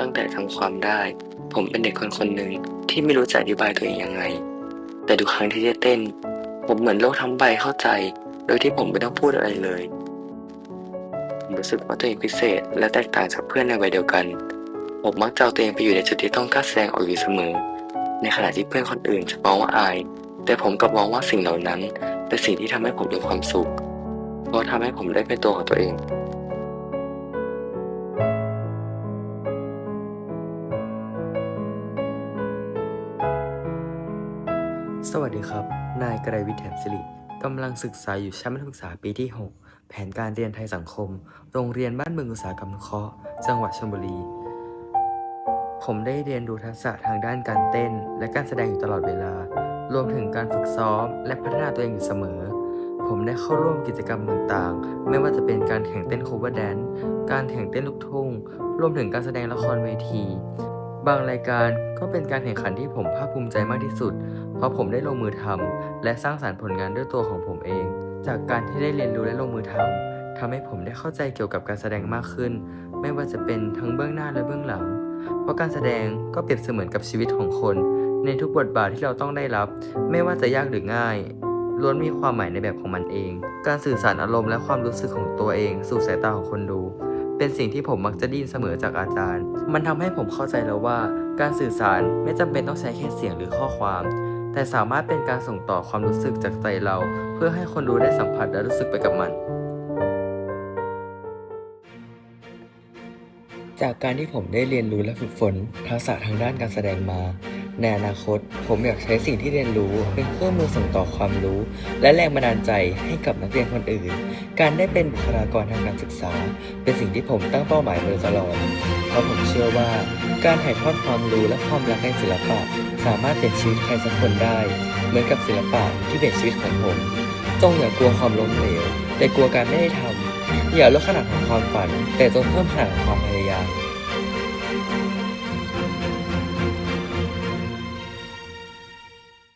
ตั้งแต่จำความได้ ผมเป็นเด็กคนคนหนึ่งที่ไม่รู้จะอธิบายตัวเองยังไง แต่ทุกครั้งที่ได้เต้น ผมเหมือนโลกทั้งใบเข้าใจ โดยที่ผมไม่ต้องพูดอะไรเลยผมรู้สึกว่าตัวเองพิเศษ และแตกต่างจากเพื่อนในวัยเดียวกัน ผมมักจะเอาตัวเองไปอยู่ในจุดที่ต้องกล้าแสดงออกอยู่เสมอ ในขณะที่เพื่อนคนอื่นจะมองว่าอาย แต่ผมกลับมองว่าสิ่งเหล่านั้น เป็นสิ่งที่ทำให้ผมมีความสุข เพราะทำให้ผมได้เป็นตัวของตัวเอง สวัสดีครับ นายไกรวิทย์แถมสิริกำลังศึกษาอยู่ชั้นมัธยมศึกษาปีที่ 6 แผนการเรียนไทยสังคม โรงเรียนบ้านเมืองอุตสาหกรรมเคาะจังหวัดชลบุรี ผมได้เรียนรู้ทักษะทางด้านการเต้น และการแสดงอยู่ตลอดเวลา รวมถึงการฝึกซ้อม และพัฒนาตัวเองอยู่เสมอ ผมได้เข้าร่วมกิจกรรมต่างๆ ไม่ว่าจะเป็นการแข่งเต้น cover dance การแข่งเต้นลูกทุ่ง รวมถึงการแสดงละครเวที บางรายการก็เป็นการแข่งขันที่ผมภาคภูมิใจมากที่สุด เพราะผมได้ลงมือทำและสร้างสรรค์ผลงานด้วยตัวของผมเอง จากการที่ได้เรียนรู้และลงมือทำทำให้ผมได้เข้าใจเกี่ยวกับการแสดงมากขึ้น ไม่ว่าจะเป็นทั้งเบื้องหน้าและเบื้องหลัง เพราะการแสดงก็เปรียบเสมือนกับชีวิตของคน ในทุกบทบาทที่เราต้องได้รับ ไม่ว่าจะยากหรือง่ายล้วนมีความหมายในแบบของมันเอง การสื่อสารอารมณ์และความรู้สึกของตัวเอง สู่สายตาของคนดู เป็นสิ่งที่ผมมักจะได้ยินเสมอจากอาจารย์ มันทำให้ผมเข้าใจแล้วว่า การสื่อสารไม่จำเป็นต้องใช้แค่เสียงหรือข้อความ แต่สามารถเป็นการส่งต่อความรู้สึกจากใจเรา เพื่อให้คนดูได้สัมผัสและรู้สึกไปกับมัน จากการที่ผมได้เรียนรู้และฝึกฝนทักษะทางด้านการแสดงมา ในอนาคต ผมอยากใช้สิ่งที่เรียนรู้เป็นเครื่องมือส่งต่อความรู้ และแรงบันดาลใจให้กับนักเรียนคนอื่น การได้เป็นบุคลากรทางการศึกษา เป็นสิ่งที่ผมตั้งเป้าหมายมาโดยตลอด เพราะผมเชื่อว่า การถ่ายทอดความรู้และความรักในศิลปะ สามารถเปลี่ยนชีวิตใครสักคนได้ เหมือนกับศิลปะที่เปลี่ยนชีวิตของผมจงอย่ากลัวความล้มเหลวแต่กลัวการไม่ได้ทำอย่าลดขนาดของความฝัน แต่จงเพิ่มขนาดของความพยายาม